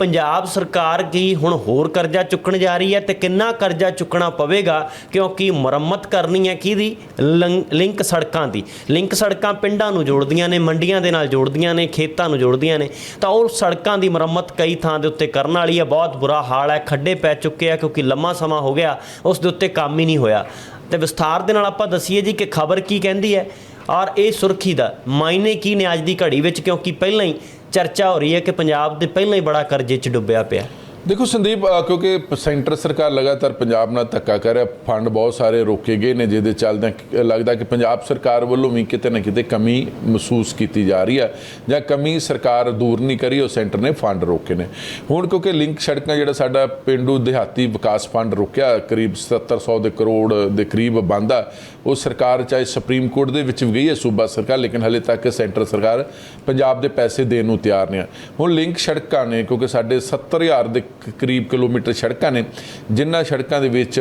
ਪੰਜਾਬ ਸਰਕਾਰ ਕੀ ਹੁਣ ਹੋਰ ਕਰਜ਼ਾ ਚੁੱਕਣ ਜਾ ਰਹੀ ਹੈ ਤੇ ਕਿੰਨਾ ਕਰਜ਼ਾ ਚੁੱਕਣਾ ਪਵੇਗਾ? ਕਿਉਂਕਿ ਮੁਰੰਮਤ ਕਰਨੀ ਹੈ ਕਿਹਦੀ? ਲੰ- ਲਿੰਕ ਸੜਕਾਂ ਦੀ। ਲਿੰਕ ਸੜਕਾਂ ਪਿੰਡਾਂ ਨੂੰ ਜੋੜਦੀਆਂ ਨੇ, ਮੰਡੀਆਂ ਦੇ ਨਾਲ ਜੋੜਦੀਆਂ ਨੇ, ਖੇਤਾਂ ਨੂੰ ਜੋੜਦੀਆਂ ਨੇ। ਤਾਂ ਉਹ ਸੜਕਾਂ ਦੀ ਮੁਰੰਮਤ ਕਈ ਥਾਂ ਦੇ ਉੱਤੇ ਕਰਨ ਵਾਲੀ ਹੈ। ਬਹੁਤ ਬੁਰਾ ਹਾਲ ਹੈ, ਖੱਡੇ ਪੈ ਚੁੱਕੇ ਆ ਕਿਉਂਕਿ ਲੰਮਾ ਸਮਾਂ ਹੋ ਗਿਆ, ਉਸ ਦੇ ਉੱਤੇ ਕੰਮ ਹੀ ਨਹੀਂ ਹੋਇਆ। ਤੇ ਵਿਸਥਾਰ ਦੇ ਨਾਲ ਆਪਾਂ ਦਸੀਏ ਜੀ ਕਿ ਖਬਰ ਕੀ ਕਹਿੰਦੀ ਹੈ? ਔਰ ਇਹ ਸੁਰਖੀ ਦਾ, ਮਾਇਨੇ ਕੀ ਨੇ ਅੱਜ ਦੀ ਘੜੀ ਵਿੱਚ? ਕਿਉਂਕਿ ਪਹਿਲਾਂ ਹੀ ਚਰਚਾ ਹੋ ਰਹੀ ਹੈ ਕਿ ਪੰਜਾਬ ਦੇ ਪਹਿਲਾਂ ਹੀ ਬੜਾ ਕਰਜ਼ੇ 'ਚ ਡੁੱਬਿਆ ਪਿਆ। ਦੇਖੋ ਸੰਦੀਪ ਅ, ਕਿਉਂਕਿ ਸੈਂਟਰ ਸਰਕਾਰ ਲਗਾਤਾਰ ਪੰਜਾਬ ਨਾਲ ਧੱਕਾ ਕਰ ਰਿਹਾ ਫੰਡ ਬਹੁਤ ਸਾਰੇ ਰੋਕੇ ਗਏ ਨੇ ਜਿਹਦੇ ਚੱਲਦਿਆਂ ਲੱਗਦਾ ਕਿ ਪੰਜਾਬ ਸਰਕਾਰ ਵੱਲੋਂ ਵੀ ਕਿਤੇ ਨਾ ਕਿਤੇ ਕਮੀ ਮਹਿਸੂਸ ਕੀਤੀ ਜਾ ਰਹੀ ਹੈ ਜਾਂ ਕਮੀ ਸਰਕਾਰ ਦੂਰ ਨਹੀਂ ਕਰੀ ਉਹ ਸੈਂਟਰ ਨੇ ਫੰਡ ਰੋਕੇ ਨੇ। ਹੁਣ ਕਿਉਂਕਿ ਲਿੰਕ ਸੜਕਾਂ ਜਿਹੜਾ ਸਾਡਾ ਪਿੰਡੂ ਦਿਹਾਤੀ ਵਿਕਾਸ ਫੰਡ ਰੁਕਿਆ ਕਰੀਬ 7700 ਦੇ ਕਰੋੜ ਦੇ ਕਰੀਬ ਬੰਦਾ ਉਹ ਸਰਕਾਰ ਚਾਹੇ ਸੁਪਰੀਮ ਕੋਰਟ ਦੇ ਵਿੱਚ ਵੀ ਗਈ ਹੈ ਸੂਬਾ ਸਰਕਾਰ ਲੇਕਿਨ ਹਲੇ ਤੱਕ ਸੈਂਟਰ ਸਰਕਾਰ ਪੰਜਾਬ ਦੇ ਪੈਸੇ ਦੇਣ ਨੂੰ ਤਿਆਰ ਨਹੀਂ ਹੈ ਹੁਣ ਲਿੰਕ ਸੜਕਾਂ ਨੇ ਕਿਉਂਕਿ ਸਾਡੇ 70000 ਦੇ ਕਰੀਬ ਕਿਲੋਮੀਟਰ ਸੜਕਾਂ ਨੇ ਜਿਨ੍ਹਾਂ ਸੜਕਾਂ ਦੇ ਵਿੱਚ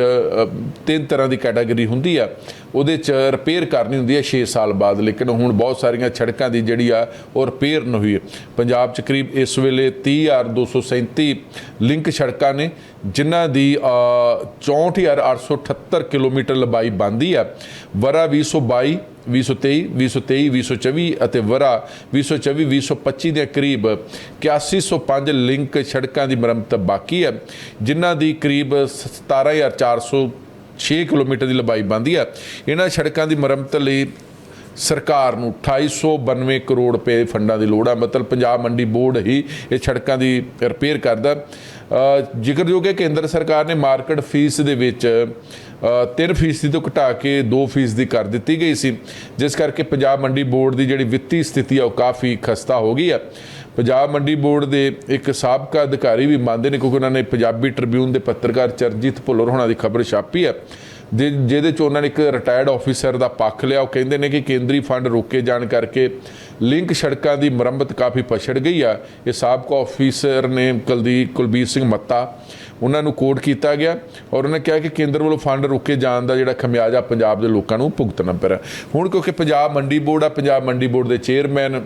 ਤਿੰਨ ਤਰ੍ਹਾਂ ਦੀ ਕੈਟਾਗਰੀ ਹੁੰਦੀ ਆ ਉਹਦੇ ਚ ਰਿਪੇਅਰ ਕਰਨੀ ਹੁੰਦੀ ਹੈ 6 ਸਾਲ ਬਾਅਦ ਲੇਕਿਨ ਹੁਣ ਬਹੁਤ ਸਾਰੀਆਂ ਸੜਕਾਂ ਦੀ ਜਿਹੜੀ ਆ ਉਹ ਰਿਪੇਅਰ ਨਹੀਂ ਹੋਈ ਹੈ ਪੰਜਾਬ ਚ ਕਰੀਬ ਇਸ ਵੇਲੇ 30237 ਲਿੰਕ ਸੜਕਾਂ ਨੇ ਜਿਨ੍ਹਾਂ ਦੀ ਅ, 64878 ਕਿਲੋਮੀਟਰ ਲੰਬਾਈ ਬਣਦੀ ਆ। ਵਰਾ 2022 2023 2023 2024 ਅਤੇ ਵਰਾ 2024 2025 ਦੇ ਕਰੀਬ 8105 ਲਿੰਕ ਸੜਕਾਂ ਦੀ ਮੁਰੰਮਤ ਬਾਕੀ ਹੈ, ਜਿਨ੍ਹਾਂ ਦੀ ਕਰੀਬ 17406 ਕਿਲੋਮੀਟਰ ਦੀ ਲੰਬਾਈ ਬਣਦੀ ਹੈ। ਇਹਨਾਂ ਸੜਕਾਂ ਦੀ ਮੁਰੰਮਤ ਲਈ ਸਰਕਾਰ ਨੂੰ 2892 ਕਰੋੜ ਰੁਪਏ ਫੰਡਾਂ ਦੀ ਲੋੜ ਹੈ। ਮਤਲਬ ਪੰਜਾਬ ਮੰਡੀ ਬੋਰਡ ਹੀ ਇਹ ਸੜਕਾਂ ਦੀ ਰਿਪੇਅਰ ਕਰਦਾ ਜ਼ਿਕਰਯੋਗ ਹੈ ਕੇਂਦਰ ਸਰਕਾਰ ਨੇ ਮਾਰਕੀਟ ਫੀਸ ਦੇ ਵਿੱਚ ਅ, ਤਿੰਨ ਫੀਸਦੀ ਤੋਂ ਘਟਾ ਕੇ 2 ਫੀਸਦੀ ਕਰ ਦਿੱਤੀ ਗਈ ਸੀ। ਜਿਸ ਕਰਕੇ ਪੰਜਾਬ ਮੰਡੀ ਬੋਰਡ ਦੀ ਜਿਹੜੀ ਵਿੱਤੀ ਸਥਿਤੀ ਆ ਉਹ ਕਾਫੀ ਖਸਤਾ ਹੋ ਗਈ ਆ। ਪੰਜਾਬ ਮੰਡੀ ਬੋਰਡ ਦੇ ਇੱਕ ਸਾਬਕਾ ਅਧਿਕਾਰੀ ਵੀ ਮੰਨਦੇ ਨੇ ਕਿਉਂਕਿ ਉਹਨਾਂ ਨੇ ਪੰਜਾਬੀ ਟ੍ਰਿਬਿਊਨ ਦੇ ਪੱਤਰਕਾਰ ਚਰਜੀਤ ਭੁੱਲਰ ਹੋਣਾ ਦੀ ਖਬਰ ਛਾਪੀ ਹੈ ਜਿ- ਜਿਹਦੇ ਚ ਉਹਨਾਂ ਨੇ ਇੱਕ ਰਿਟਾਇਰਡ ਆਫੀਸਰ ਦਾ ਪੱਖ ਲਿਆ। ਉਹ ਕਹਿੰਦੇ ਨੇ ਕਿ ਕੇਂਦਰੀ ਫੰਡ ਰੋਕੇ ਜਾਣ ਕਰਕੇ ਲਿੰਕ ਸੜਕਾਂ ਦੀ ਮੁਰੰਮਤ ਕਾਫੀ ਪਛੜ ਗਈ ਆ। ਇਹ ਸਾਬਕਾ ਆਫੀਸਰ ਨੇ ਕੁਲਦੀਪ ਕੁਲਬੀਰ ਸਿੰਘ ਮੱਤਾ ਉਹਨਾਂ ਨੂੰ ਕੋਟ ਕੀਤਾ ਗਿਆ ਔਰ ਉਹਨੇ ਕਿਹਾ ਕਿ ਕੇਂਦਰ ਵੱਲੋਂ ਫੰਡ ਰੋਕੇ ਜਾਣ ਦਾ ਜਿਹੜਾ ਖਮਿਆਜਾ ਪੰਜਾਬ ਦੇ ਲੋਕਾਂ ਨੂੰ ਭੁਗਤਣਾ ਪੈ ਰਿਹਾ ਹੁਣ ਕਿਉਂਕਿ ਪੰਜਾਬ ਮੰਡੀ ਬੋਰਡ ਆ, ਪੰਜਾਬ ਮੰਡੀ ਬੋਰਡ ਦੇ ਚੇਅਰਮੈਨ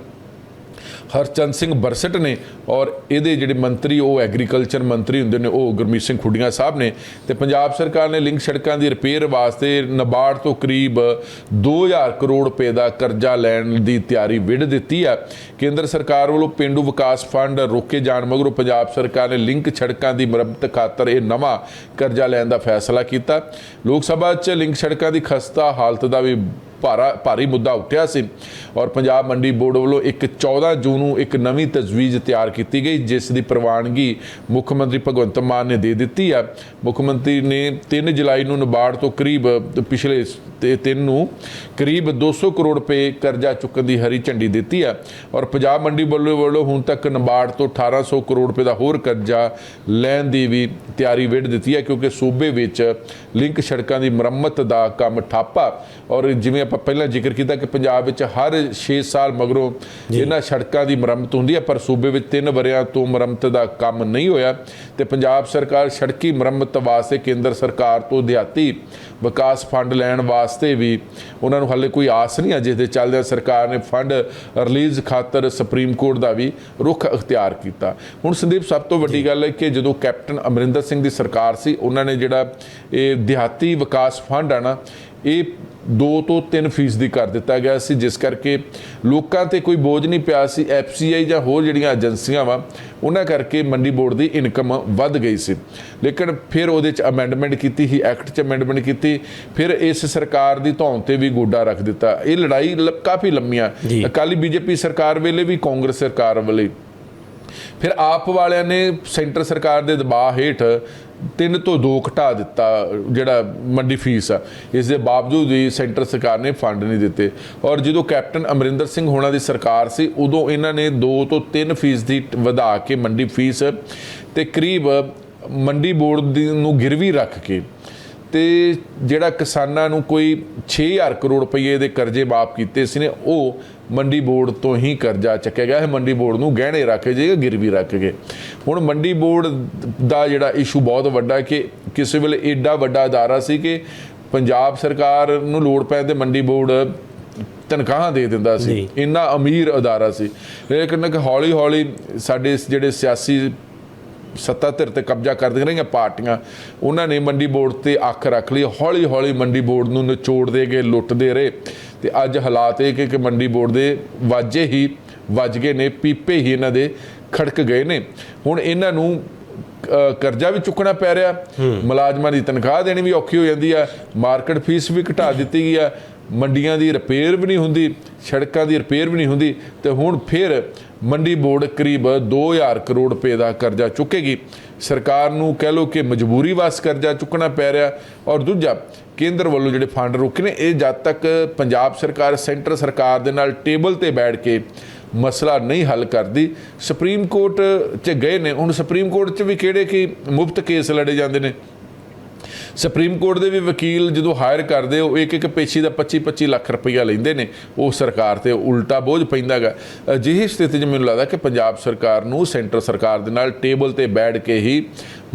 ਹਰਚੰਦ ਸਿੰਘ ਬਰਸਟ ਨੇ ਔਰ ਇਹਦੇ ਜਿਹੜੇ ਮੰਤਰੀ, ਉਹ ਐਗਰੀਕਲਚਰ ਮੰਤਰੀ ਹੁੰਦੇ ਨੇ, ਉਹ ਗੁਰਮੀਤ ਸਿੰਘ ਖੁੱਡੀਆਂ ਸਾਹਿਬ ਨੇ ਤੇ ਪੰਜਾਬ ਸਰਕਾਰ ਨੇ ਲਿੰਕ ਸੜਕਾਂ ਦੀ ਰਿਪੇਅਰ ਵਾਸਤੇ ਨਬਾਰਡ ਤੋਂ ਕਰੀਬ 2000 ਕਰੋੜ ਰੁਪਏ ਦਾ ਕਰਜ਼ਾ ਲੈਣ ਦੀ ਤਿਆਰੀ ਵਿੱਢ ਦਿੱਤੀ ਹੈ। ਕੇਂਦਰ ਸਰਕਾਰ ਵੱਲੋਂ ਪਿੰਡੂ ਵਿਕਾਸ ਫੰਡ ਰੋਕੇ ਜਾਣ ਮਗਰੋਂ ਪੰਜਾਬ ਸਰਕਾਰ ਨੇ ਲਿੰਕ ਸੜਕਾਂ ਦੀ ਮੁਰੰਮਤ ਖਾਤਰ ਇਹ ਨਵਾਂ ਕਰਜ਼ਾ ਲੈਣ ਦਾ ਫੈਸਲਾ ਕੀਤਾ। ਲੋਕ ਸਭਾ 'ਚ ਲਿੰਕ ਸੜਕਾਂ ਦੀ ਖਸਤਾ ਹਾਲਤ ਦਾ ਵੀ ਭਾਰਾ ਭਾਰੀ ਮੁੱਦਾ ਉੱਠਿਆ ਸੀ ਔਰ ਪੰਜਾਬ ਮੰਡੀ ਬੋਰਡ ਵੱਲੋਂ ਇੱਕ 14 ਜੂਨ ਨੂੰ ਇੱਕ ਨਵੀਂ ਤਜਵੀਜ਼ ਤਿਆਰ ਕੀਤੀ ਗਈ, ਜਿਸ ਦੀ ਪ੍ਰਵਾਨਗੀ ਮੁੱਖ ਮੰਤਰੀ ਭਗਵੰਤ ਮਾਨ ਨੇ ਦੇ ਦਿੱਤੀ ਆ। ਮੁੱਖ ਮੰਤਰੀ ਨੇ 3 ਜੁਲਾਈ ਨੂੰ ਨਬਾਰਡ ਤੋਂ ਕਰੀਬ, ਪਿਛਲੇ ਤਿੰਨ ਨੂੰ ਕਰੀਬ 200 ਕਰੋੜ ਰੁਪਏ ਕਰਜ਼ਾ ਚੁੱਕਣ ਦੀ ਹਰੀ ਝੰਡੀ ਦਿੱਤੀ ਆ। ਔਰ ਪੰਜਾਬ ਮੰਡੀ ਬੋਰਡ ਵੱਲੋਂ ਹੁਣ ਤੱਕ ਨਬਾਰਡ ਤੋਂ 1800 ਕਰੋੜ ਰੁਪਏ ਦਾ ਹੋਰ ਕਰਜ਼ਾ ਲੈਣ ਦੀ ਵੀ ਤਿਆਰੀ ਵਿੜ ਦਿੱਤੀ ਹੈ ਕਿਉਂਕਿ ਸੂਬੇ ਵਿੱਚ ਲਿੰਕ ਸੜਕਾਂ ਦੀ ਮੁਰੰਮਤ ਦਾ ਕੰਮ ਠਾਪਾ। ਔਰ ਜਿਵੇਂ ਆਪਾਂ ਪਹਿਲਾਂ ਜ਼ਿਕਰ ਕੀਤਾ ਕਿ ਪੰਜਾਬ ਵਿੱਚ ਹਰ 6 ਸਾਲ ਮਗਰੋਂ ਇਹਨਾਂ ਸੜਕਾਂ ਦੀ ਮੁਰੰਮਤ ਹੁੰਦੀ ਹੈ ਪਰ ਸੂਬੇ ਵਿੱਚ 3 ਵਰਿਆਂ ਤੋਂ ਮੁਰੰਮਤ ਦਾ ਕੰਮ ਨਹੀਂ ਹੋਇਆ ਤੇ ਪੰਜਾਬ ਸਰਕਾਰ ਸੜਕੀ ਮੁਰੰਮਤ ਵਾਸਤੇ ਕੇਂਦਰ ਸਰਕਾਰ ਤੋਂ ਦਿਹਾਤੀ ਵਿਕਾਸ ਫੰਡ ਲੈਣ ਵਾਸਤੇ ਵੀ ਉਹਨਾਂ ਨੂੰ ਹਾਲੇ ਕੋਈ ਆਸ ਨਹੀਂ ਹੈ ਜਿਸ ਦੇ ਚੱਲਦਿਆਂ ਸਰਕਾਰ ਨੇ ਫੰਡ ਰਿਲੀਜ਼ ਖਾਤਰ ਸੁਪਰੀਮ ਕੋਰਟ ਦਾ ਵੀ ਰੁਖ ਅਖਤਿਆਰ ਕੀਤਾ। ਹੁਣ ਸੰਦੀਪ ਸਭ ਤੋਂ ਵੱਡੀ ਗੱਲ ਹੈ ਕਿ ਜਦੋਂ ਕੈਪਟਨ ਅਮਰਿੰਦਰ ਸਿੰਘ ਦੀ ਸਰਕਾਰ ਸੀ ਉਹਨਾਂ ਨੇ ਜਿਹੜਾ ਇਹ ਦਿਹਾਤੀ ਵਿਕਾਸ ਫੰਡ ਆ ਨਾ ਇਹ 2 ਤੋਂ 3 ਫੀਸਦੀ ਕਰ ਦਿੱਤਾ ਗਿਆ ਸੀ ਜਿਸ ਕਰਕੇ ਲੋਕਾਂ ਤੇ ਕੋਈ ਬੋਝ ਨਹੀਂ ਪਿਆ ਸੀ। ਐਫਸੀਆਈ ਜਾਂ ਹੋਰ ਜਿਹੜੀਆਂ ਏਜੰਸੀਆਂ ਵਾ ਉਹਨਾਂ ਕਰਕੇ ਮੰਡੀ ਬੋਰਡ ਦੀ ਇਨਕਮ ਵੱਧ ਗਈ ਸੀ। ਲੇਕਿਨ ਫਿਰ ਉਹਦੇ ਚ ਅਮੈਂਡਮੈਂਟ ਕੀਤੀ ਹੀ ਐਕਟ ਚ ਅਮੈਂਡਮੈਂਟ ਕੀਤੀ ਫਿਰ ਇਸ ਸਰਕਾਰ ਦੀ ਧੌਣ ਤੇ ਵੀ ਗੋਡਾ ਰੱਖ ਦਿੱਤਾ। ਇਹ ਲੜਾਈ ਕਾਫੀ ਲੰਮੀਆਂ। ਜੀ। ਅਕਾਲੀ ਬੀਜੇਪੀ ਸਰਕਾਰ ਵੇਲੇ ਵੀ ਕਾਂਗਰਸ ਸਰਕਾਰ ਵੇਲੇ। ਫਿਰ ਆਪ ਵਾਲਿਆਂ ਨੇ ਸੈਂਟਰ ਸਰਕਾਰ ਦੇ ਦਬਾਅ ਹੇਠ ਤਿੰਨ ਤੋਂ ਦੋ ਘਟਾ ਦਿੱਤਾ, ਜਿਹੜਾ ਮੰਡੀ ਫੀਸ ਆ। ਇਸ ਦੇ ਬਾਵਜੂਦ ਵੀ ਸੈਂਟਰ ਸਰਕਾਰ ਨੇ ਫੰਡ ਨਹੀਂ ਦਿੱਤੇ। ਔਰ ਜਦੋਂ ਕੈਪਟਨ ਅਮਰਿੰਦਰ ਸਿੰਘ ਹੋਣਾ ਦੀ ਸਰਕਾਰ ਸੀ, ਉਦੋਂ ਇਹਨਾਂ ਨੇ 2 ਤੋਂ 3 ਫੀਸ ਦੀ ਵਧਾ ਕੇ ਮੰਡੀ ਫੀਸ ਤੇ ਕਰੀਬ ਮੰਡੀ ਬੋਰਡ ਦੀ ਨੂੰ ਗਿਰਵੀ ਰੱਖ ਕੇ ਤੇ ਜਿਹੜਾ ਕਿਸਾਨਾਂ ਨੂੰ ਕੋਈ 6000 ਕਰੋੜ ਰੁਪਏ ਦੇ ਕਰਜ਼ੇ ਮਾਫ ਕੀਤੇ ਸੀ ਨੇ ਉਹ ਮੰਡੀ ਬੋਰਡ ਤੋਂ ਹੀ ਕਰਜ਼ਾ ਚੱਕਿਆ ਗਿਆ। ਹੈ ਮੰਡੀ ਬੋਰਡ ਨੂੰ ਗਹਿਣੇ ਰੱਖ ਕੇ ਜੇ ਗਿਰਵੀ ਰੱਖ ਕੇ। ਹੁਣ ਮੰਡੀ ਬੋਰਡ ਦਾ ਜਿਹੜਾ ਇਸ਼ੂ ਬਹੁਤ ਵੱਡਾ ਹੈ ਕਿ ਕਿਸੇ ਵੇਲੇ ਏਡਾ ਵੱਡਾ ਅਦਾਰਾ ਸੀ ਕਿ ਪੰਜਾਬ ਸਰਕਾਰ ਨੂੰ ਲੋੜ ਪੈਣ ਤੇ ਮੰਡੀ ਬੋਰਡ ਤਨਖਾਹਾਂ ਦੇ ਦਿੰਦਾ ਸੀ। ਇੰਨਾ ਅਮੀਰ ਅਦਾਰਾ ਸੀ। ਲੇਕਿਨ ਕਿ ਹੌਲੀ ਹੌਲੀ ਸਾਡੇ ਜਿਹੜੇ ਸਿਆਸੀ ਸੱਤਾ ਧਿਰ ਤੇ ਕਬਜ਼ਾ ਕਰਦੀਆਂ ਰਹੀਆਂ ਪਾਰਟੀਆਂ ਉਹਨਾਂ ਨੇ ਮੰਡੀ ਬੋਰਡ ਤੇ ਅੱਖ ਰੱਖ ਲਈ ਹੌਲੀ ਹੌਲੀ ਮੰਡੀ ਬੋਰਡ ਨੂੰ ਨਿਚੋੜਦੇ ਗਏ ਲੁੱਟਦੇ ਰਹੇ। ਤੇ ਅੱਜ ਹਾਲਾਤ ਇਹ ਕਿ ਕਿ ਮੰਡੀ ਬੋਰਡ ਦੇ ਵਾਜੇ ਹੀ ਵੱਜ ਗਏ ਨੇ ਪੀਪੇ ਹੀ ਇਹਨਾਂ ਦੇ ਖੜਕ ਗਏ ਨੇ। ਹੁਣ ਇਹਨਾਂ ਨੂੰ ਕਰਜ਼ਾ ਵੀ ਚੁੱਕਣਾ ਪੈ ਰਿਹਾ। ਮੁਲਾਜ਼ਮਾਂ ਦੀ ਤਨਖਾਹ ਦੇਣੀ ਵੀ ਔਖੀ ਹੋ ਜਾਂਦੀ ਆ ਮਾਰਕੀਟ ਫੀਸ ਵੀ ਘਟਾ ਦਿੱਤੀ ਗਈ ਆ। ਮੰਡੀਆਂ ਦੀ ਰਿਪੇਅਰ ਵੀ ਨਹੀਂ ਹੁੰਦੀ ਸੜਕਾਂ ਦੀ ਰਿਪੇਅਰ ਵੀ ਨਹੀਂ ਹੁੰਦੀ। ਤੇ ਹੁਣ ਫਿਰ ਮੰਡੀ ਬੋਰਡ ਕਰੀਬ 2000 ਕਰੋੜ ਰੁਪਏ ਦਾ ਕਰਜ਼ਾ ਚੁੱਕੇਗੀ। ਸਰਕਾਰ ਨੂੰ ਕਹਿ ਲਓ ਕਿ ਮਜਬੂਰੀ ਵਾਸ ਕਰਜ਼ਾ ਚੁੱਕਣਾ ਪੈ ਰਿਹਾ ਔਰ ਦੂਜਾ, ਕੇਂਦਰ ਵੱਲੋਂ ਜਿਹੜੇ ਫੰਡ ਰੁਕੇ ਨੇ, ਇਹ ਜਦ ਤੱਕ ਪੰਜਾਬ ਸਰਕਾਰ, ਸੈਂਟਰ ਸਰਕਾਰ ਦੇ ਨਾਲ ਟੇਬਲ ਤੇ ਬੈਠ ਕੇ ਮਸਲਾ ਨਹੀਂ ਹੱਲ ਕਰਦੀ, ਸੁਪਰੀਮ ਕੋਰਟ 'ਚ ਗਏ ਨੇ। ਹੁਣ ਸੁਪਰੀਮ ਕੋਰਟ 'ਚ ਵੀ ਕਿਹੜੇ ਕਿ ਮੁਫਤ ਕੇਸ ਲੜੇ ਜਾਂਦੇ ਨੇ? ਸੁਪਰੀਮ ਕੋਰਟ ਦੇ ਵੀ ਵਕੀਲ ਜਦੋਂ ਹਾਇਰ ਕਰਦੇ, ਉਹ ਇੱਕ ਇੱਕ ਪੇਸ਼ੀ ਦਾ 25 25 ਲੱਖ ਰੁਪਈਆ ਲੈਂਦੇ ਨੇ, ਉਹ ਸਰਕਾਰ ਤੇ ਉਲਟਾ ਬੋਝ ਪੈਂਦਾਗਾ। ਅਜਿਹੀ ਸਥਿਤੀ 'ਚ ਮੈਨੂੰ ਲੱਗਦਾ ਕਿ ਪੰਜਾਬ ਸਰਕਾਰ ਨੂੰ ਸੈਂਟਰ ਸਰਕਾਰ ਦੇ ਨਾਲ ਟੇਬਲ ਤੇ ਬੈਠ ਕੇ ਹੀ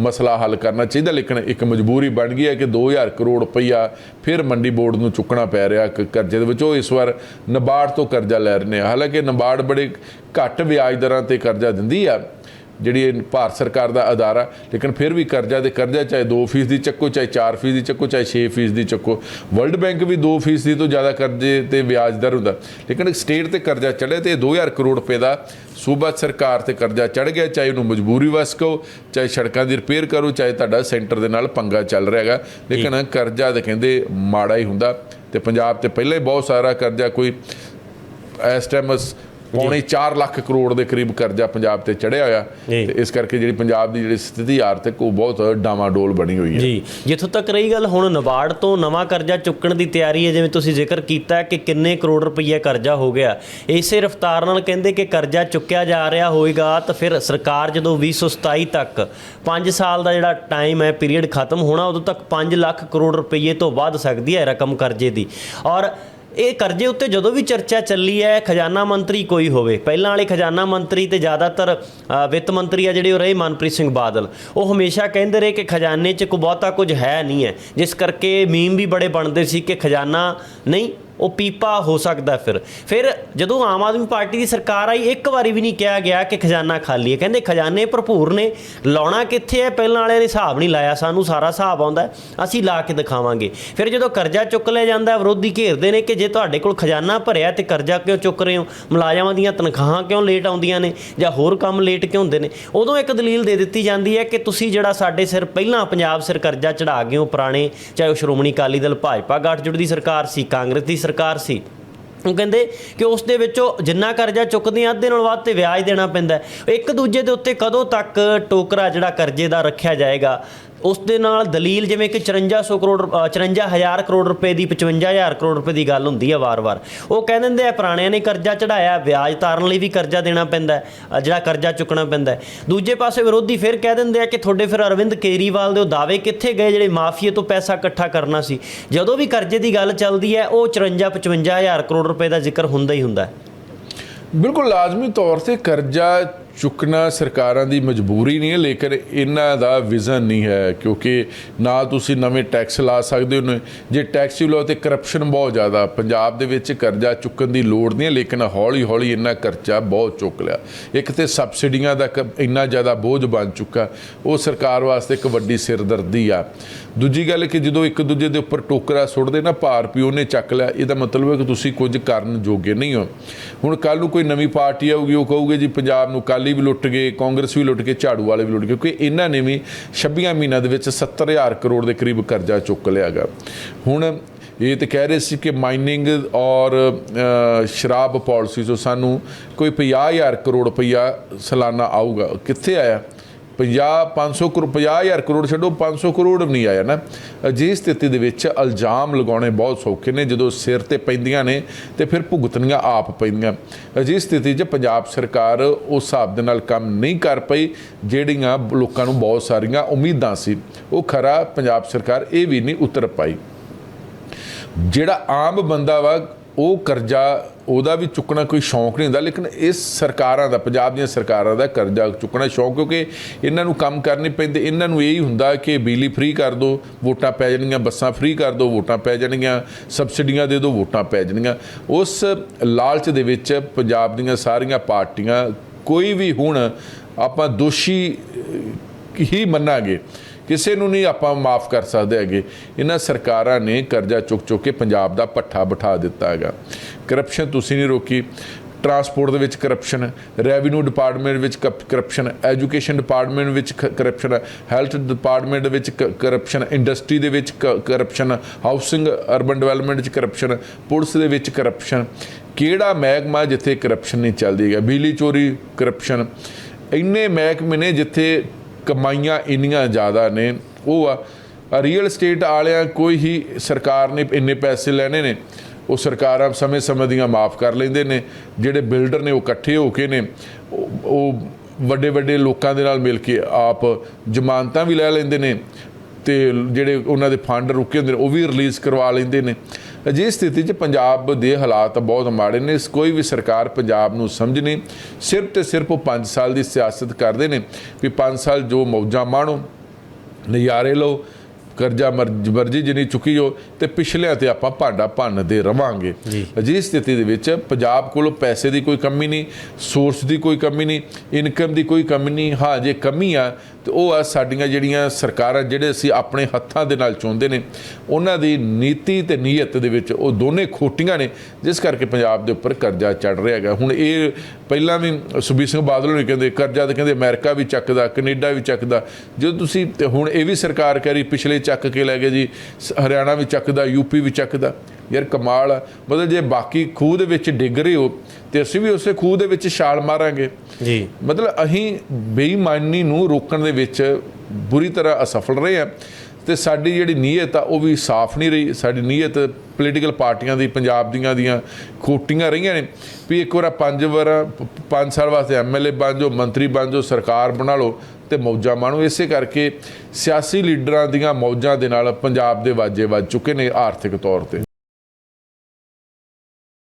ਮਸਲਾ ਹੱਲ ਕਰਨਾ ਚਾਹੀਦਾ, ਲੇਕਿਨ ਇੱਕ ਮਜਬੂਰੀ ਬਣ ਗਈ ਹੈ ਕਿ 2000 ਕਰੋੜ ਰੁਪਈਆ ਫਿਰ ਮੰਡੀ ਬੋਰਡ ਨੂੰ ਚੁੱਕਣਾ ਪੈ ਰਿਹਾ ਕ- ਕਰਜ਼ੇ ਦੇ ਵਿੱਚ। ਉਹ ਇਸ ਵਾਰ ਨਬਾਰਡ ਤੋਂ ਕਰਜ਼ਾ ਲੈ ਰਹੇ ਨੇ। ਹਾਲਾਂਕਿ ਨਬਾਰਡ ਬੜੇ ਘੱਟ ਵਿਆਜ ਦਰਾਂ ਤੇ ਕਰਜ਼ਾ ਦਿੰਦੀ ਆ। ਜਿਹੜੀ ਭਾਰਤ ਸਰਕਾਰ ਦਾ ਅਦਾਰਾ ਲੇਕਿਨ ਫਿਰ ਵੀ ਕਰਜ਼ਾ ਦੇ ਕਰਜ਼ਾ ਚਾਹੇ 2% ਦੀ ਚੱਕੋ ਚਾਹੇ 4% ਦੀ ਚੱਕੋ ਚਾਹੇ 6% ਦੀ ਚੱਕੋ। ਵਰਲਡ ਬੈਂਕ ਵੀ 2% ਦੀ ਤੋਂ ਜ਼ਿਆਦਾ ਕਰਜ਼ੇ ਤੇ ਵਿਆਜ ਦਰ ਹੁੰਦਾ। ਲੇਕਿਨ ਸਟੇਟ ਤੇ ਕਰਜ਼ਾ ਚੜੇ ਤੇ ਇਹ 2000 ਕਰੋੜ ਰੁਪਏ ਦਾ ਸੂਬਾ ਸਰਕਾਰ ਤੇ ਕਰਜ਼ਾ ਚੜ ਗਿਆ ਚਾਹੇ ਉਹਨੂੰ ਮਜਬੂਰੀ ਵਸ ਕਹੋ ਚਾਹੇ ਸੜਕਾਂ ਦੀ ਰਿਪੇਅਰ ਕਰੋ ਚਾਹੇ ਤੁਹਾਡਾ ਸੈਂਟਰ ਦੇ ਨਾਲ ਪੰਗਾ ਚੱਲ ਰਿਹਾ ਹੈਗਾ। ਲੇਕਿਨ ਕਰਜ਼ਾ ਤੇ ਕਹਿੰਦੇ ਮਾੜਾ ਹੀ ਹੁੰਦਾ। ਤੇ ਪੰਜਾਬ ਤੇ ਪਹਿਲਾਂ ਹੀ ਬਹੁਤ ਸਾਰਾ ਕਰਜ਼ਾ ਕੋਈ ਇਸ ਟਾਈਮ ਪੌਣੇ 4 ਲੱਖ ਕਰੋੜ ਦੇ ਕਰੀਬ ਕਰਜ਼ਾ ਪੰਜਾਬ ਤੇ ਚੜਿਆ ਹੋਇਆ। ਤੇ ਇਸ ਕਰਕੇ ਜਿਹੜੀ ਪੰਜਾਬ ਦੀ ਜਿਹੜੀ ਸਥਿਤੀ ਆਰਥਿਕ ਉਹ ਬਹੁਤ ਡਾਮਾਡੋਲ ਬਣੀ ਹੋਈ ਹੈ। ਜੀ। ਜਿੱਥੋਂ ਤੱਕ ਰਹੀ ਗੱਲ ਹੁਣ ਨਬਾਰਡ ਤੋਂ ਨਵਾਂ ਕਰਜ਼ਾ ਚੁੱਕਣ ਦੀ ਤਿਆਰੀ ਹੈ ਜਿਵੇਂ ਤੁਸੀਂ ਜ਼ਿਕਰ ਕੀਤਾ ਕਿ ਕਿੰਨੇ ਕਰੋੜ ਰੁਪਈਆ ਕਰਜ਼ਾ ਹੋ ਗਿਆ। ਇਸੇ ਰਫ਼ਤਾਰ ਨਾਲ ਕਹਿੰਦੇ ਕਿ ਕਰਜ਼ਾ ਚੁੱਕਿਆ ਜਾ ਰਿਹਾ ਹੋਏਗਾ ਤਾਂ ਫਿਰ ਸਰਕਾਰ ਜਦੋਂ 2027 ਤੱਕ 5 ਸਾਲ ਦਾ ਜਿਹੜਾ ਟਾਈਮ ਹੈ ਪੀਰੀਅਡ ਖਤਮ ਹੋਣਾ ਉਦੋਂ ਤੱਕ 5 ਲੱਖ ਕਰੋੜ ਰੁਪਈਏ ਤੋਂ ਵੱਧ ਸਕਦੀ ਹੈ ਰਕਮ ਕਰਜ਼ੇ ਦੀ। ਔਰ ਇਹ ਕਰਜ਼ੇ ਉੱਤੇ ਜਦੋਂ ਵੀ ਚਰਚਾ ਚੱਲੀ ਹੈ, ਖਜ਼ਾਨਾ ਮੰਤਰੀ ਕੋਈ ਹੋਵੇ। ਪਹਿਲਾਂ ਵਾਲੇ ਖਜ਼ਾਨਾ ਮੰਤਰੀ ਤੇ ਜ਼ਿਆਦਾਤਰ ਵਿੱਤ ਮੰਤਰੀ ਆ ਜਿਹੜੇ, ਉਹ ਰਹੇ ਮਨਪ੍ਰੀਤ ਸਿੰਘ ਬਾਦਲ। ਉਹ ਹਮੇਸ਼ਾ ਕਹਿੰਦੇ ਰਹੇ ਕਿ ਖਜ਼ਾਨੇ 'ਚ ਕੋਈ ਬਹੁਤਾ ਕੁਝ ਹੈ ਨਹੀਂ ਹੈ। ਜਿਸ ਕਰਕੇ ਮੀਮ ਵੀ ਬੜੇ ਬਣਦੇ ਸੀ ਕਿ ਖਜ਼ਾਨਾ ਨਹੀਂ ਉਹ ਪੀਪਾ ਹੋ ਸਕਦਾ ਫਿਰ। ਫਿਰ ਜਦੋਂ ਆਮ ਆਦਮੀ ਪਾਰਟੀ ਦੀ ਸਰਕਾਰ ਆਈ, ਇੱਕ ਵਾਰੀ ਵੀ ਨਹੀਂ ਕਿਹਾ ਗਿਆ ਕਿ ਖਜ਼ਾਨਾ ਖਾਲੀ ਹੈ। ਕਹਿੰਦੇ ਖਜ਼ਾਨੇ ਭਰਪੂਰ ਨੇ, ਲਾਉਣਾ ਕਿੱਥੇ ਹੈ? ਪਹਿਲਾਂ ਵਾਲਿਆਂ ਨੇ ਹਿਸਾਬ ਨਹੀਂ ਲਾਇਆ, ਸਾਨੂੰ ਸਾਰਾ ਹਿਸਾਬ ਆਉਂਦਾ ਅਸੀਂ ਲਾ ਕੇ ਦਿਖਾਵਾਂਗੇ। ਫਿਰ ਜਦੋਂ ਕਰਜ਼ਾ ਚੁੱਕ ਲਿਆ ਜਾਂਦਾ ਵਿਰੋਧੀ ਘੇਰਦੇ ਨੇ ਕਿ ਜੇ ਤੁਹਾਡੇ ਕੋਲ ਖਜ਼ਾਨਾ ਭਰਿਆ ਤੇ ਕਰਜ਼ਾ ਕਿਉਂ ਚੁੱਕ ਰਹੇ ਹੋ? ਮੁਲਾਜ਼ਮਾਂ ਦੀਆਂ ਤਨਖਾਹਾਂ ਕਿਉਂ ਲੇਟ ਆਉਂਦੀਆਂ ਨੇ? ਜਾਂ ਹੋਰ ਕੰਮ ਲੇਟ ਕਿਉਂ ਹੁੰਦੇ ਨੇ? ਉਦੋਂ ਇੱਕ ਦਲੀਲ ਦੇ ਦਿੱਤੀ ਜਾਂਦੀ ਹੈ ਕਿ ਤੁਸੀਂ ਜਿਹੜਾ ਸਾਡੇ ਸਿਰ ਪਹਿਲਾਂ ਪੰਜਾਬ ਸਿਰ ਕਰਜ਼ਾ ਚੜਾ ਗਏ ਹੋ ਪੁਰਾਣੇ, ਚਾਹੇ ਉਹ ਸ਼੍ਰੋਮਣੀ ਅਕਾਲੀ ਦਲ, ਭਾਜਪਾ, ਗੱਠਜੋੜ ਦੀ ਸਰਕਾਰ ਸੀ, ਕਾਂਗਰਸ ਦੀ ਸਰਕਾਰ ਸੀ। ਉਹ ਕਹਿੰਦੇ ਕਿ ਉਸ ਦੇ ਵਿੱਚੋਂ ਜਿੰਨਾ ਕਰਜ਼ਾ ਚੁੱਕਦੇ ਆ ਅੱਧੇ ਨਾਲ ਵੱਧ ਤੇ ਵਿਆਜ ਦੇਣਾ ਪੈਂਦਾ। ਇੱਕ ਦੂਜੇ ਦੇ ਉੱਤੇ ਕਦੋਂ ਤੱਕ ਟੋਕਰਾ ਜਿਹੜਾ ਕਰਜ਼ੇ ਦਾ ਰੱਖਿਆ ਜਾਏਗਾ ਉਸ ਦੇ ਨਾਲ ਦਲੀਲ ਜਿਵੇਂ ਕਿ 5400 ਕਰੋੜ ਅ, 54000 ਕਰੋੜ ਰੁਪਏ ਦੀ 55000 ਕਰੋੜ ਰੁਪਏ ਦੀ ਗੱਲ ਹੁੰਦੀ ਹੈ ਵਾਰ-ਵਾਰ। ਉਹ ਕਹਿ ਦਿੰਦੇ ਆ ਪੁਰਾਣਿਆਂ ਨੇ ਕਰਜ਼ਾ ਚੜਾਇਆ ਵਿਆਜ ਤਾਰਨ ਲਈ ਵੀ ਕਰਜ਼ਾ ਦੇਣਾ ਪੈਂਦਾ ਜਿਹੜਾ ਕਰਜ਼ਾ ਚੁੱਕਣਾ ਪੈਂਦਾ ਦੂਜੇ ਪਾਸੇ ਵਿਰੋਧੀ ਫਿਰ ਕਹਿ ਦਿੰਦੇ ਆ ਕਿ ਤੁਹਾਡੇ ਫਿਰ ਅਰਵਿੰਦ ਕੇਰੀਵਾਲ ਦੇ ਉਹ ਦਾਅਵੇ ਕਿੱਥੇ ਗਏ ਜਿਹੜੇ ਮਾਫੀਏ ਤੋਂ ਪੈਸਾ ਇਕੱਠਾ ਕਰਨਾ ਸੀ? ਜਦੋਂ ਵੀ ਕਰਜ਼ੇ ਦੀ ਗੱਲ ਚੱਲਦੀ ਹੈ ਉਹ 54 55000 ਕਰੋੜ ਰੁਪਏ ਦਾ ਜ਼ਿਕਰ ਹੁੰਦਾ ਹੀ ਹੁੰਦਾ ਬਿਲਕੁਲ ਲਾਜ਼ਮੀ ਤੌਰ ਤੇ ਕਰਜ਼ਾ ਚੁੱਕਣਾ ਸਰਕਾਰਾਂ ਦੀ ਮਜਬੂਰੀ ਨਹੀਂ ਹੈ, ਲੇਕਿਨ ਇਹਨਾਂ ਦਾ ਵਿਜ਼ਨ ਨਹੀਂ ਹੈ, ਕਿਉਂਕਿ ਨਾ ਤੁਸੀਂ ਨਵੇਂ ਟੈਕਸ ਲਾ ਸਕਦੇ ਹੋ, ਜੇ ਟੈਕਸ ਹੀ ਲਾਓ ਤੇ ਕਰਪਸ਼ਨ ਬਹੁਤ ਜ਼ਿਆਦਾ, ਪੰਜਾਬ ਦੇ ਵਿੱਚ ਕਰਜ਼ਾ ਚੁੱਕਣ ਦੀ ਲੋੜ ਨਹੀਂ ਹੈ, ਲੇਕਿਨ ਹੌਲੀ ਹੌਲੀ ਇਹਨਾਂ ਕਰਜ਼ਾ ਬਹੁਤ ਚੁੱਕ ਲਿਆ। ਇੱਕ ਤੇ ਸਬਸਿਡੀਆਂ ਦਾ ਕ- ਇੰਨਾ ਜ਼ਿਆਦਾ ਬੋਝ ਬਣ ਚੁੱਕਾ, ਉਹ ਸਰਕਾਰ ਵਾਸਤੇ ਇੱਕ ਵੱਡੀ ਸਿਰਦਰਦੀ ਆ। ਦੂਜੀ ਗੱਲ ਕਿ ਜਦੋਂ ਇੱਕ ਦੂਜੇ ਦੇ ਉੱਪਰ ਟੋਕਰਾ ਸੁੱਟਦੇ ਨਾ, ਭਾਰ ਪਿਓ ਨੇ ਚੱਕ ਲਿਆ, ਇਹਦਾ ਮਤਲਬ ਹੈ ਕਿ ਤੁਸੀਂ ਕੁਝ ਕਰਨ ਜੋਗੇ ਨਹੀਂ ਹੋ। ਹੁਣ ਕੱਲ ਨੂੰ ਕੋਈ ਨਵੀਂ ਪਾਰਟੀ ਆਊਗੀ, ਉਹ ਕਹੂਗੇ ਜੀ, ਪੰਜਾਬ ਨੂੰ ਕਾਲੀ ਵੀ ਲੁੱਟ ਗਏ, ਕਾਂਗਰਸ ਵੀ ਲੁੱਟ ਗਏ, ਝਾੜੂ ਵਾਲੇ ਵੀ ਲੁੱਟ ਗਏ, ਕਿਉਂਕਿ ਇਹਨਾਂ ਨੇ ਵੀ 26 ਮਹੀਨਿਆਂ ਦੇ ਵਿੱਚ 70000 ਕਰੋੜ ਦੇ ਕਰੀਬ ਕਰਜ਼ਾ ਚੁੱਕ ਲਿਆਗਾ ਹੁਣ ਇਹ ਤੇ ਕਹਿ ਰਹੇ ਸੀ ਕਿ ਮਾਈਨਿੰਗ ਔਰ ਸ਼ਰਾਬ ਪਾਲਿਸੀ ਤੋਂ ਸਾਨੂੰ ਕੋਈ 50000 ਕਰੋੜ ਰੁਪਈਆ ਸਾਲਾਨਾ ਆਊਗਾ। ਕਿੱਥੇ ਆਇਆ? 50 500 ਕਰੋੜ 50000 ਕਰੋੜ ਛੱਡੋ 500 ਕਰੋੜ ਵੀ ਨਹੀਂ ਆਇਆ ਨਾ। ਅਜਿਹੀ ਸਥਿਤੀ ਦੇ ਵਿੱਚ ਇਲਜ਼ਾਮ ਲਗਾਉਣੇ ਬਹੁਤ ਸੌਖੇ ਨੇ, ਜਦੋਂ ਸਿਰ ਤੇ ਪੈਂਦੀਆਂ ਨੇ ਤੇ ਫਿਰ ਭੁਗਤਣੀਆਂ ਆਪ ਪੈਂਦੀਆਂ। ਅਜਿਹੀ ਸਥਿਤੀ 'ਚ ਪੰਜਾਬ ਸਰਕਾਰ ਉਸ ਹਿਸਾਬ ਦੇ ਨਾਲ ਕੰਮ ਨਹੀਂ ਕਰ ਪਈ, ਜਿਹੜੀਆਂ ਲੋਕਾਂ ਨੂੰ ਬਹੁਤ ਸਾਰੀਆਂ ਉਮੀਦਾਂ ਸੀ। ਉਹ ਖਰਾ ਪੰਜਾਬ ਸਰਕਾਰ ਇਹ ਵੀ ਨਹੀਂ ਉਤਰ ਪਾਈ। ਜਿਹੜਾ ਆਮ ਬੰਦਾ ਵਾ, ਉਹ ਕਰਜ਼ਾ ਉਹਦਾ ਵੀ ਚੁੱਕਣਾ ਕੋਈ ਸ਼ੌਂਕ ਨਹੀਂ ਹੁੰਦਾ, ਲੇਕਿਨ ਇਸ ਸਰਕਾਰਾਂ ਦਾ, ਪੰਜਾਬ ਦੀਆਂ ਸਰਕਾਰਾਂ ਦਾ ਕਰਜ਼ਾ ਚੁੱਕਣਾ ਸ਼ੌਂਕ, ਕਿਉਂਕਿ ਇਹਨਾਂ ਨੂੰ ਕੰਮ ਕਰਨੇ ਪੈਂਦੇ, ਇਹਨਾਂ ਨੂੰ ਇਹੀ ਹੁੰਦਾ ਕਿ ਬਿਜਲੀ ਫ੍ਰੀ ਕਰ ਦਿਓ ਵੋਟਾਂ ਪੈ ਜਾਣਗੀਆਂ, ਬੱਸਾਂ ਫ੍ਰੀ ਕਰ ਦਿਓ ਵੋਟਾਂ ਪੈ ਜਾਣਗੀਆਂ, ਸਬਸਿਡੀਆਂ ਦੇ ਦਿਓ ਵੋਟਾਂ ਪੈ ਜਾਣਗੀਆਂ। ਉਸ ਲਾਲਚ ਦੇ ਵਿੱਚ ਪੰਜਾਬ ਦੀਆਂ ਸਾਰੀਆਂ ਪਾਰਟੀਆਂ ਕੋਈ ਵੀ ਹੁਣ ਆਪਾਂ ਦੋਸ਼ੀ ਹੀ ਮੰਨਾਂਗੇ। ਕਿਸੇ ਨੂੰ ਨਹੀਂ ਆਪਾਂ ਮਾਫ ਕਰ ਸਕਦੇ ਹੈਗੇ। ਇਹਨਾਂ ਸਰਕਾਰਾਂ ਨੇ ਕਰਜ਼ਾ ਚੁੱਕ ਚੁੱਕ ਕੇ ਪੰਜਾਬ ਦਾ ਪੱਠਾ ਬਿਠਾ ਦਿੱਤਾ ਹੈਗਾ। ਕਰਪਸ਼ਨ ਤੁਸੀਂ ਨਹੀਂ ਰੋਕੀ। ਟਰਾਂਸਪੋਰਟ ਦੇ ਵਿੱਚ ਕਰਪਸ਼ਨ ਰੈਵਨਿਊ ਡਿਪਾਰਟਮੈਂਟ ਵਿੱਚ ਕਰਪਸ਼ਨ ਐਜੂਕੇਸ਼ਨ ਡਿਪਾਰਟਮੈਂਟ ਵਿੱਚ ਕਰਪਸ਼ਨ ਹੈਲਥ ਡਿਪਾਰਟਮੈਂਟ ਵਿੱਚ ਕਰਪਸ਼ਨ ਇੰਡਸਟਰੀ ਦੇ ਵਿੱਚ ਕਰਪਸ਼ਨ ਹਾਊਸਿੰਗ ਅਰਬਨ ਡਿਵੈਲਪਮੈਂਟ ਵਿੱਚ ਕਰਪਸ਼ਨ ਪੁਲਿਸ ਦੇ ਵਿੱਚ ਕਰਪਸ਼ਨ ਕਿਹੜਾ ਮਹਿਕਮਾ ਜਿੱਥੇ ਕਰਪਸ਼ਨ ਨਹੀਂ ਚੱਲਦੀ ਹੈ ਬਿਜਲੀ ਚੋਰੀ ਕਰਪਸ਼ਨ ਇੰਨੇ ਮਹਿਕਮੇ ਨੇ ਜਿੱਥੇ ਕਮਾਈਆਂ ਇੰਨੀਆਂ ਜ਼ਿਆਦਾ ਨੇ, ਉਹ ਆ ਰੀਅਲ ਏਸਟੇਟ ਵਾਲਿਆਂ ਕੋਈ ਹੀ ਸਰਕਾਰ ਨੇ ਇੰਨੇ ਪੈਸੇ ਲੈਣੇ ਨੇ, ਉਹ ਸਰਕਾਰਾਂ ਸਮੇਂ-ਸਮੇਂ ਦੀਆਂ ਮਾਫ ਕਰ ਲੈਂਦੇ ਨੇ, ਜਿਹੜੇ ਬਿਲਡਰ ਨੇ ਉਹ ਇਕੱਠੇ ਹੋ ਕੇ ਨੇ, ਉਹ- ਵੱਡੇ ਵੱਡੇ ਲੋਕਾਂ ਦੇ ਨਾਲ ਮਿਲ ਕੇ ਆਪ ਜ਼ਮਾਨਤਾਂ ਵੀ ਲੈ ਲੈਂਦੇ ਨੇ, ਤੇ ਜਿਹੜੇ ਉਹਨਾਂ ਦੇ ਫੰਡ ਰੁਕੇ ਹੁੰਦੇ ਨੇ, ਉਹ ਵੀ ਰਿਲੀਜ਼ ਕਰਵਾ ਲੈਂਦੇ ਨੇ ਅਜਿਹੀ ਸਥਿਤੀ 'ਚ ਪੰਜਾਬ ਦੇ ਹਾਲਾਤ ਬਹੁਤ ਮਾੜੇ ਨੇ। ਇਸ ਕੋਈ ਵੀ ਸਰਕਾਰ ਪੰਜਾਬ ਨੂੰ ਸਮਝ ਨਹੀਂ। ਸਿਰਫ ਤੇ ਸਿਰਫ ਉਹ 5 ਸਾਲ ਦੀ ਸਿਆਸਤ ਕਰਦੇ ਨੇ ਵੀ 5 ਸਾਲ ਜੋ ਮੌਜਾਂ ਮਾਣੋ ਨਜ਼ਾਰੇ ਲਓ ਕਰਜ਼ਾ ਮਰਜ਼- ਜਿੰਨੀ ਚੁੱਕੀ ਹੋ ਤੇ ਪਿਛਲਿਆਂ ਤੇ ਆਪਾਂ ਭਾਂਡਾ ਭੰਨਦੇ ਰਵਾਂਗੇ। ਜੀ। ਅਜਿਹੀ ਸਥਿਤੀ ਦੇ ਵਿੱਚ ਪੰਜਾਬ ਕੋਲ ਪੈਸੇ ਦੀ ਕੋਈ ਕਮੀ ਨਹੀਂ ਸੋਰਸ ਦੀ ਕੋਈ ਕਮੀ ਨਹੀਂ ਇਨਕਮ ਦੀ ਕੋਈ ਕਮੀ ਨਹੀਂ। ਹਾਂ ਜੇ ਕਮੀ ਆ ਤੇ ਉਹ ਆ ਸਾਡੀਆਂ ਜਿਹੜੀਆਂ ਸਰਕਾਰਾਂ ਜਿਹੜੇ ਅਸੀਂ ਆਪਣੇ ਹੱਥਾਂ ਦੇ ਨਾਲ ਚੁਣਦੇ ਨੇ, ਉਹਨਾਂ ਦੀ ਨੀਤੀ ਤੇ ਨੀਅਤ ਦੇ ਵਿੱਚ ਉਹ ਦੋਨੇ ਖੋਟੀਆਂ ਨੇ, ਜਿਸ ਕਰਕੇ ਪੰਜਾਬ ਦੇ ਉੱਪਰ ਕਰਜ਼ਾ ਚੜ ਰਿਹਾ ਹੈਗਾ। ਹੁਣ ਇਹ ਪਹਿਲਾਂ ਵੀ ਸੁਖਬੀਰ ਸਿੰਘ ਬਾਦਲ ਨੇ ਕਹਿੰਦੇ, ਕਰਜ਼ਾ ਤੇ ਕਹਿੰਦੇ ਅਮਰੀਕਾ ਵੀ ਚੱਕਦਾ, ਕੈਨੇਡਾ ਵੀ ਚੱਕਦਾ। ਜਦੋਂ ਤੁਸੀਂ ਹੁਣ ਇਹ ਵੀ ਸਰਕਾਰ ਕਹਿ ਰਹੀ, ਪਿਛਲੇ ਚੱਕ ਕੇ ਲੈ ਗਏ ਜੀ, ਸ- ਹਰਿਆਣਾ ਵੀ ਚੱਕਦਾ ਯੂਪੀ ਵੀ ਚੱਕਦਾ। ਯਾਰ ਕਮਾਲ ਆ। ਮਤਲਬ ਜੇ ਬਾਕੀ ਖੂਹ ਦੇ ਵਿੱਚ ਡਿੱਗ ਰਹੇ ਹੋ ਤੇ ਅਸੀਂ ਵੀ ਉਸੇ ਖੂਹ ਦੇ ਵਿੱਚ ਛਾਲ ਮਾਰਾਂਗੇ। ਜੀ। ਮਤਲਬ ਅਸੀਂ ਬੇਈਮਾਨੀ ਨੂੰ ਰੋਕਣ ਦੇ ਵਿੱਚ ਬੁਰੀ ਤਰ੍ਹਾਂ ਅਸਫਲ ਰਹੇ ਆ ਤੇ ਸਾਡੀ ਜਿਹੜੀ ਨੀਅਤ ਆ ਉਹ ਵੀ ਸਾਫ਼ ਨਹੀਂ ਰਹੀ। ਸਾਡੀ ਨੀਅਤ ਪੋਲੀਟੀਕਲ ਪਾਰਟੀਆਂ ਦੀ ਪੰਜਾਬ ਦੀਆਂ ਦੀਆਂ ਖੋਟੀਆਂ ਰਹੀਆਂ ਨੇ ਵੀ ਇੱਕ ਵਾਰ ਪੰਜ ਵਾਰ ਪੰਜ ਸਾਲ ਵਾਸਤੇ ਐਮਐਲਏ ਬਣ ਜਾਓ ਮੰਤਰੀ ਬਣ ਜਾਓ ਸਰਕਾਰ ਬਣਾ ਲਓ ਤੇ ਮੌਜਾਂ ਮਾਣੋ। ਇਸੇ ਕਰਕੇ ਸਿਆਸੀ ਲੀਡਰਾਂ ਦੀਆਂ ਮੌਜਾਂ ਦੇ ਨਾਲ ਪੰਜਾਬ ਦੇ ਵਾਜੇ ਵੱਜ ਚੁੱਕੇ ਨੇ ਆਰਥਿਕ ਤੌਰ ਤੇ।